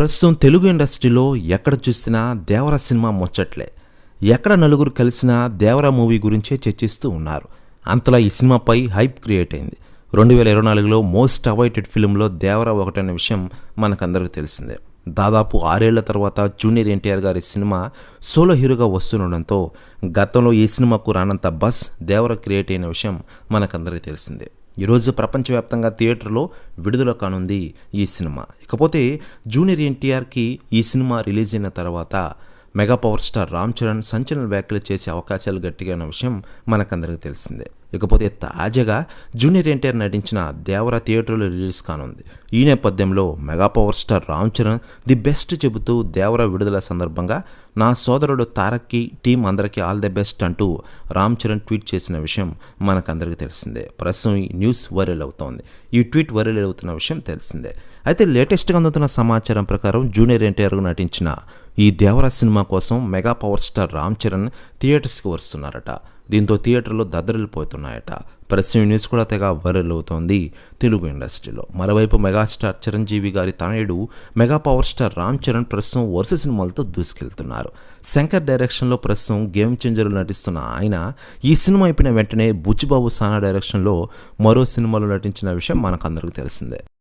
ప్రస్తుతం తెలుగు ఇండస్ట్రీలో ఎక్కడ చూసినా దేవర సినిమా ముచ్చట్లే. ఎక్కడ నలుగురు కలిసినా దేవర మూవీ గురించే చర్చిస్తూ ఉన్నారు. అంతలా ఈ సినిమాపై హైప్ క్రియేట్ అయింది. రెండు వేల ఇరవై నాలుగులో మోస్ట్ అవైటెడ్ ఫిలింలో దేవర ఒకటనే విషయం మనకందరికీ తెలిసిందే. దాదాపు ఆరేళ్ళ తర్వాత జూనియర్ ఎన్టీఆర్ గారి సినిమా సోలో హీరోగా వస్తుండడంతో గతంలో ఈ సినిమాకు రానంత బస్ దేవర క్రియేట్ అయిన విషయం మనకందరికీ తెలిసిందే. ఈరోజు ప్రపంచవ్యాప్తంగా థియేటర్లో విడుదల కానుంది ఈ సినిమా. ఇకపోతే జూనియర్ ఎన్టీఆర్కి ఈ సినిమా రిలీజ్ అయిన తర్వాత mega power star Ram Charan సంచలన వ్యాఖ్యలు చేసే అవకాశాలు గట్టిగా ఉన్న విషయం మనకందరికీ తెలిసిందే. ఇకపోతే తాజాగా జూనియర్ ఎన్టీఆర్ నటించిన దేవర థియేటర్లో రిలీజ్ కానుంది. ఈ నేపథ్యంలో mega power star Ram Charan the best చెబుతూ దేవర విడుదల సందర్భంగా నా సోదరుడు తారక్కి టీం అందరికీ ఆల్ ది బెస్ట్ అంటూ రామ్ చరణ్ ట్వీట్ చేసిన విషయం మనకందరికీ తెలిసిందే. ప్రస్తుతం ఈ న్యూస్ వైరల్ అవుతోంది. ఈ ట్వీట్ వైరల్ అవుతున్న విషయం తెలిసిందే. అయితే లేటెస్ట్గా అందుతున్న సమాచారం ప్రకారం జూనియర్ ఎన్టీఆర్ నటించిన ఈ దేవర సినిమా కోసం mega power star Ram Charan థియేటర్స్కి వస్తున్నారట. దీంతో థియేటర్లో దద్దరిల్లిపోతున్నాయట ప్రస్తుతం న్యూస్ కూడా తెగ వైరల్ అవుతోంది తెలుగు ఇండస్ట్రీలో. మరోవైపు మెగాస్టార్ చిరంజీవి గారి తనయుడు mega power star Ram Charan ప్రస్తుతం వరుస సినిమాలతో దూసుకెళ్తున్నారు. శంకర్ డైరెక్షన్లో ప్రస్తుతం గేమ్ చేంజర్లు నటిస్తున్న ఆయన ఈ సినిమా అయిపోయిన వెంటనే బుచ్చిబాబు సానా డైరెక్షన్లో మరో సినిమాలో నటించిన విషయం మనకందరికీ తెలిసిందే.